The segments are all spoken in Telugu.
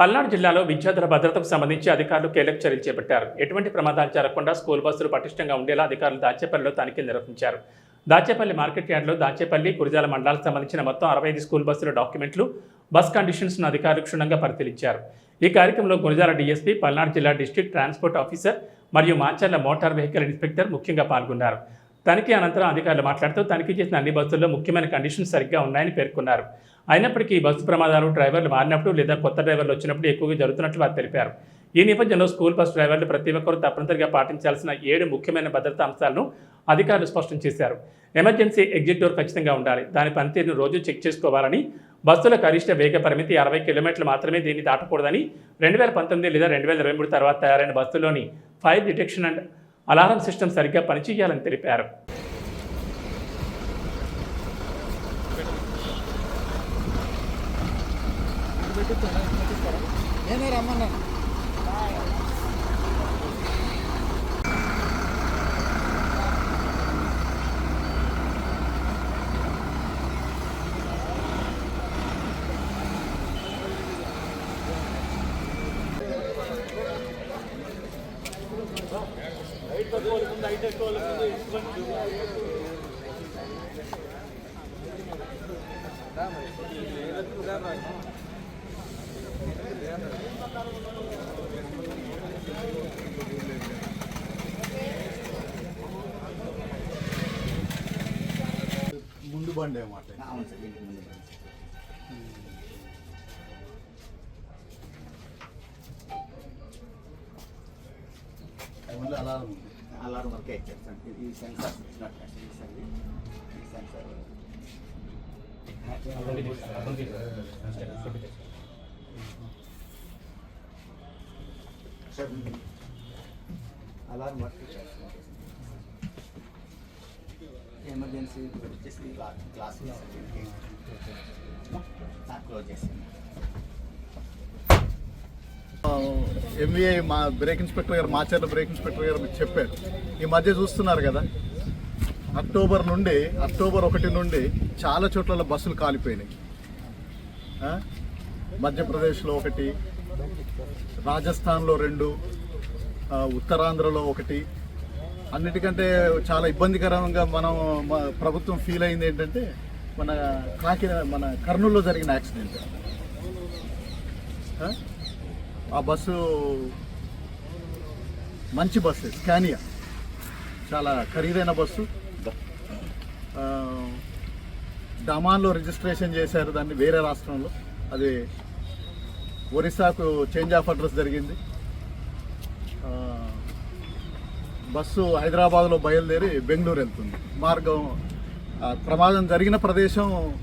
పల్నాడు జిల్లాలో విద్యార్థుల భద్రతకు సంబంధించి అధికారులు కీలక చర్యలు చేపట్టారు. ఎటువంటి ప్రమాదాలు జరగకుండా స్కూల్ బస్సులు పటిష్టంగా ఉండేలా అధికారులు దాచేపల్లిలో తనిఖీలు నిర్వహించారు. దాచేపల్లి మార్కెట్ యార్డ్లో దాచేపల్లి కురిజాల మండలాలకు సంబంధించిన మొత్తం అరవై ఐదు స్కూల్ బస్సుల డాక్యుమెంట్లు బస్ కండిషన్స్ను అధికారులు క్షుణ్ణంగా పరిశీలించారు. ఈ కార్యక్రమంలో గురజాల డీఎస్పీ పల్నాడు జిల్లా డిస్ట్రిక్ట్ ట్రాన్స్పోర్ట్ ఆఫీసర్ మరియు మాచర్ల మోటార్ వెహికల్ ఇన్స్పెక్టర్ ముఖ్యంగా పాల్గొన్నారు. తనిఖీ అనంతరం అధికారులు మాట్లాడుతూ తనిఖీ చేసిన అన్ని బస్సుల్లో ముఖ్యమైన కండిషన్స్ సరిగ్గా ఉన్నాయని పేర్కొన్నారు. అయినప్పటికీ ఈ బస్సు ప్రమాదాలు డ్రైవర్లు మారినప్పుడు లేదా కొత్త డ్రైవర్లు వచ్చినప్పుడు ఎక్కువగా జరుగుతున్నట్లు వారు తెలిపారు. ఈ నేపథ్యంలో స్కూల్ బస్ డ్రైవర్లు ప్రతి ఒక్కరూ తప్పనిసరిగా పాటించాల్సిన ఏడు ముఖ్యమైన భద్రతా అంశాలను అధికారులు స్పష్టం చేశారు. ఎమర్జెన్సీ ఎగ్జిట్ డోర్ ఖచ్చితంగా ఉండాలి. దాని పనితీరును రోజు చెక్ చేసుకోవాలని బస్సుల గరిష్ట వేగ పరిమితి అరవై కిలోమీటర్లు మాత్రమే దీన్ని దాటకూడదని రెండు వేల పంతొమ్మిది లేదా రెండు వేల ఇరవై మూడు తర్వాత తయారైన బస్సుల్లోని fire detection and alarm system సరిగ్గా పనిచేయాలని తెలిపారు. నేనే రమ్మన్నాను ముందు బండి అన్నమాట అవును సార్ ఇంటి ముందు బండి. ఓన్లీ అలారం ఉంది అలారం వరకే ఇచ్చారు సార్. ఈ సెన్సార్ ఈ sensor sir alarm work sir. Emergency వచ్చేసి గ్లాస్ గ్లాస్ క్లోజ్ చేసింది ఎంవీఐ మా బ్రేక్ ఇన్స్పెక్టర్ గారు మాచర్ల బ్రేక్ ఇన్స్పెక్టర్ గారు మీకు చెప్పారు. ఈ మధ్య చూస్తున్నారు కదా అక్టోబర్ నుండి అక్టోబర్ ఒకటి నుండి చాలా చోట్ల బస్సులు కాలిపోయినాయి. మధ్యప్రదేశ్లో ఒకటి రాజస్థాన్లో రెండు ఉత్తరాంధ్రలో ఒకటి. అన్నిటికంటే చాలా ఇబ్బందికరంగా మనం ప్రభుత్వం ఫీల్ అయింది ఏంటంటే మన కాకి మన కర్నూలులో జరిగిన యాక్సిడెంట్. ఆ? బస్సు మంచి బస్సు స్కానియా. చాలా ఖరీదైన బస్సు. డమాన్లో రిజిస్ట్రేషన్ చేశారు దాన్ని వేరే రాష్ట్రంలో. అది ఒరిస్సాకు చేంజ్ ఆఫ్ అడ్రస్ జరిగింది. బస్సు హైదరాబాద్లో బయలుదేరి బెంగళూరు వెళ్తుంది. మార్గం ప్రమాదం జరిగిన ప్రదేశం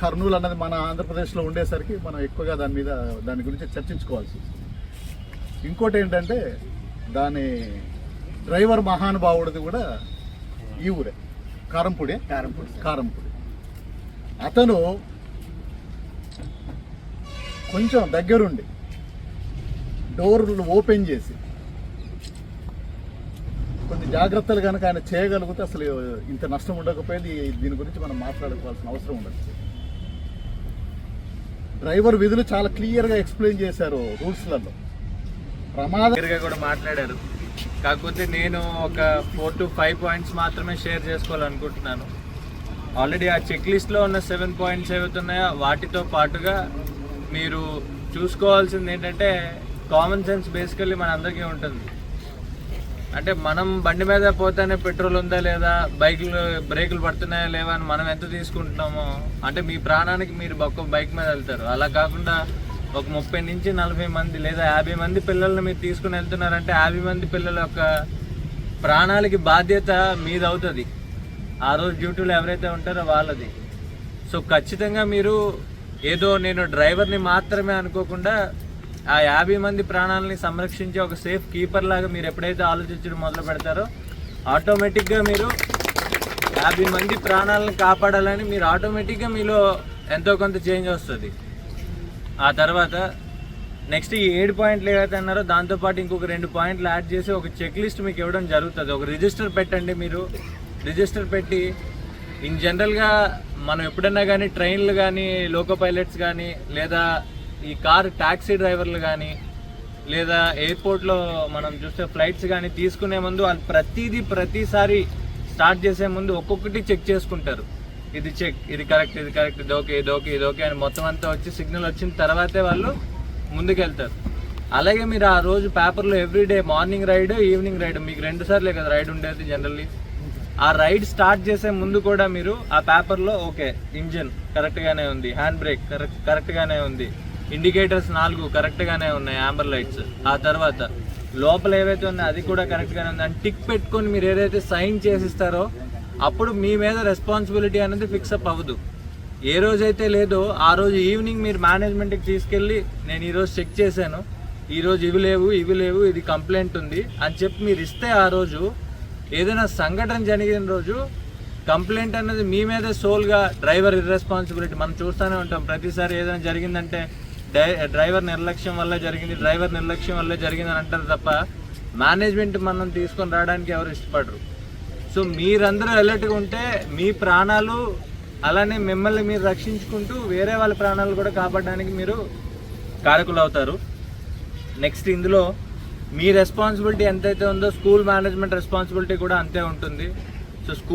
కర్నూలు అన్నది మన ఆంధ్రప్రదేశ్లో ఉండేసరికి మనం ఎక్కువగా దాని మీద దాని గురించి చర్చించుకోవాల్సి ఇంకోటి ఏంటంటే దాని డ్రైవర్ మహానుభావుడిది కూడా ఈ ఊరే కారంపూడి కారంపూడి. కారంపూడి. అతను కొంచెం దగ్గరుండి డోర్లు ఓపెన్ చేసి కొన్ని జాగ్రత్తలు కనుక ఆయన చేయగలిగితే అసలు ఇంత నష్టం ఉండకపోయేది దీని గురించి మనం మాట్లాడుకోవాల్సిన అవసరం ఉండదు. డ్రైవర్ విధులు చాలా క్లియర్గా ఎక్స్ప్లెయిన్ చేశారు రూల్స్లలో. ప్రమాదం కూడా మాట్లాడారు. కాకపోతే నేను ఒక ఫోర్ టు ఫైవ్ పాయింట్స్ మాత్రమే షేర్ చేసుకోవాలనుకుంటున్నాను. ఆల్రెడీ ఆ చెక్ లిస్ట్లో ఉన్న సెవెన్ పాయింట్స్ ఏవైతున్నాయో వాటితో పాటుగా మీరు చూసుకోవాల్సింది ఏంటంటే కామన్ సెన్స్ బేసికల్లీ మనందరికీ ఉంటుంది. అంటే మనం బండి మీద పోతేనే పెట్రోల్ ఉందా లేదా? బైకులు బ్రేకులు పడుతున్నాయా లేవా అని మనం ఎంత తీసుకుంటున్నామో? అంటే మీ ప్రాణానికి మీరు ఒక్క బైక్ మీద వెళ్తారు. అలా కాకుండా ఒక ముప్పై నుంచి నలభై మంది లేదా యాభై మంది పిల్లల్ని మీరు తీసుకుని వెళ్తున్నారంటే యాభై మంది పిల్లల యొక్క ప్రాణాలకి బాధ్యత మీది అవుతుంది ఆ రోజు డ్యూటీలో ఎవరైతే ఉంటారో వాళ్ళది. సో ఖచ్చితంగా మీరు ఏదో నేను డ్రైవర్ని మాత్రమే అనుకోకుండా ఆ యాభై మంది ప్రాణాలని సంరక్షించే ఒక సేఫ్ కీపర్ లాగా మీరు ఎప్పుడైతే ఆలోచించడం మొదలు పెడతారో ఆటోమేటిక్గా మీరు యాభై మంది ప్రాణాలను కాపాడాలని మీరు ఆటోమేటిక్గా మీలో ఎంతో కొంత చేంజ్ వస్తుంది. ఆ తర్వాత నెక్స్ట్ ఈ ఏడు పాయింట్లు ఏవైతే అన్నారో దాంతోపాటు ఇంకొక రెండు పాయింట్లు యాడ్ చేసి ఒక చెక్ లిస్ట్ మీకు ఇవ్వడం జరుగుతుంది. ఒక రిజిస్టర్ పెట్టండి మీరు. రిజిస్టర్ పెట్టి ఇన్ జనరల్గా మనం ఎప్పుడన్నా కానీ ట్రైన్లు కానీ లోకో పైలట్స్ కానీ లేదా ఈ కార్ ట్యాక్సీ డ్రైవర్లు కానీ లేదా ఎయిర్పోర్ట్లో మనం చూస్తే ఫ్లైట్స్ కానీ తీసుకునే ముందు వాళ్ళు ప్రతిదీ ప్రతిసారి స్టార్ట్ చేసే ముందు ఒక్కొక్కటి చెక్ చేసుకుంటారు. ఇది చెక్ ఇది కరెక్ట్ ఇది కరెక్ట్ ఇది ఓకే ఇది ఓకే ఇది ఓకే అని మొత్తం అంతా వచ్చి సిగ్నల్ వచ్చిన తర్వాతే వాళ్ళు ముందుకెళ్తారు. అలాగే మీరు ఆ రోజు పేపర్లో everyday morning ride evening ride మీకు రెండు సార్లే కదా రైడ్ ఉండేది జనరల్లీ. ఆ రైడ్ స్టార్ట్ చేసే ముందు కూడా మీరు ఆ పేపర్లో ఓకే ఇంజిన్ కరెక్ట్గానే ఉంది హ్యాండ్ బ్రేక్ కరెక్ట్ కరెక్ట్గానే ఉంది. ఇండికేటర్స్ నాలుగు కరెక్ట్గానే ఉన్నాయి ఆంబర్ లైట్స్ ఆ తర్వాత లోపల ఏవైతే ఉన్నాయో అది కూడా కరెక్ట్గానే ఉంది. అని టిక్ పెట్టుకొని మీరు ఏదైతే సైన్ చేసిస్తారో అప్పుడు మీ మీద రెస్పాన్సిబిలిటీ అనేది ఫిక్సప్ అవ్వదు. ఏ రోజైతే లేదో ఆ రోజు ఈవినింగ్ మీరు మేనేజ్మెంట్కి తీసుకెళ్ళి నేను ఈరోజు చెక్ చేశాను. ఈరోజు ఇవి లేవు ఇవి లేవు ఇది కంప్లైంట్ ఉంది అని చెప్పి మీరు ఇస్తే ఆ రోజు ఏదైనా సంఘటన జరిగిన రోజు కంప్లైంట్ అనేది మీ మీదే సోల్గా డ్రైవర్ ఇర్రెస్పాన్సిబిలిటీ మనం చూస్తూనే ఉంటాం ప్రతిసారి ఏదైనా జరిగిందంటే డ్రైవర్ నిర్లక్ష్యం వల్ల జరిగింది. డ్రైవర్ నిర్లక్ష్యం వల్ల జరిగింది అని అంటారు తప్ప మేనేజ్మెంట్ మనం తీసుకొని రావడానికి ఎవరు ఇష్టపడరు. సో మీరందరూ అలర్ట్గా ఉంటే మీ ప్రాణాలు అలానే మిమ్మల్ని మీరు రక్షించుకుంటూ వేరే వాళ్ళ ప్రాణాలు కూడా కాపాడడానికి మీరు కారకులు అవుతారు. నెక్స్ట్ ఇందులో మీ రెస్పాన్సిబిలిటీ ఎంతైతే ఉందో స్కూల్ మేనేజ్మెంట్ రెస్పాన్సిబిలిటీ కూడా అంతే ఉంటుంది. So school